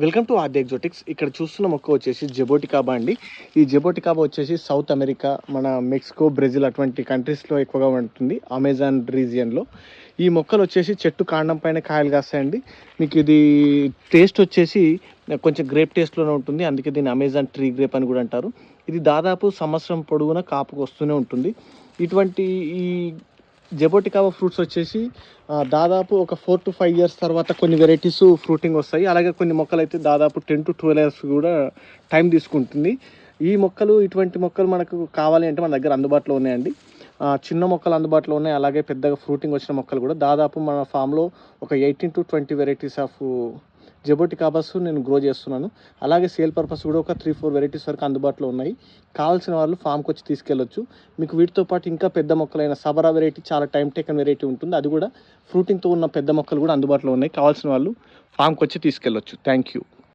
Welcome to RD ఎగ్జోటిక్స్. ఇక్కడ చూస్తున్న మొక్క వచ్చేసి జబోటికాబా అండి. ఈ జబోటికాబా వచ్చేసి సౌత్ అమెరికా మన మెక్సికో బ్రెజిల్ అటువంటి కంట్రీస్లో ఎక్కువగా ఉంటుంది అమెజాన్ రీజియన్లో ఈ మొక్కలు వచ్చేసి చెట్టు కాండం పైన కాయలు కాస్తాయండి. మీకు ఇది టేస్ట్ వచ్చేసి కొంచెం గ్రేప్ టేస్ట్లోనే ఉంటుంది. అందుకే దీన్ని అమెజాన్ ట్రీ గ్రేప్ అని కూడా అంటారు. ఇది దాదాపు సంవత్సరం పొడవునా కాపుకు వస్తూనే ఉంటుంది. ఇటువంటి ఈ జబోటికావా ఫ్రూట్స్ వచ్చేసి దాదాపు ఒక ఫోర్ టు ఫైవ్ ఇయర్స్ తర్వాత కొన్ని వెరైటీస్ ఫ్రూటింగ్ వస్తాయి. అలాగే కొన్ని మొక్కలు అయితే దాదాపు టెన్ టు ట్వెల్వ్ ఇయర్స్ కూడా టైం తీసుకుంటుంది. ఈ మొక్కలు ఇటువంటి మొక్కలు మనకు కావాలి అంటే మన దగ్గర అందుబాటులో ఉన్నాయండి. చిన్న మొక్కలు అందుబాటులో ఉన్నాయి. అలాగే పెద్దగా ఫ్రూటింగ్ వచ్చిన మొక్కలు కూడా. దాదాపు మన ఫామ్లో ఒక eighteen to twenty varieties of jaboticabas నేను గ్రో చేస్తున్నాను. అలాగే సేల్ పర్పస్ కూడా ఒక త్రీ ఫోర్ వెరైటీస్ వరకు అందుబాటులో ఉన్నాయి. కావాల్సిన వాళ్ళు ఫామ్కి వచ్చి తీసుకెళ్ళొచ్చు. మీకు వీటితో పాటు ఇంకా పెద్ద మొక్కలైన సబరా వెరైటీ చాలా టైం టేకన్ వెరైటీ ఉంటుంది. అది కూడా ఫ్రూటింగ్తో ఉన్న పెద్ద మొక్కలు కూడా అందుబాటులో ఉన్నాయి. కావాల్సిన వాళ్ళు ఫామ్కి వచ్చి తీసుకెళ్ళొచ్చు. Thank you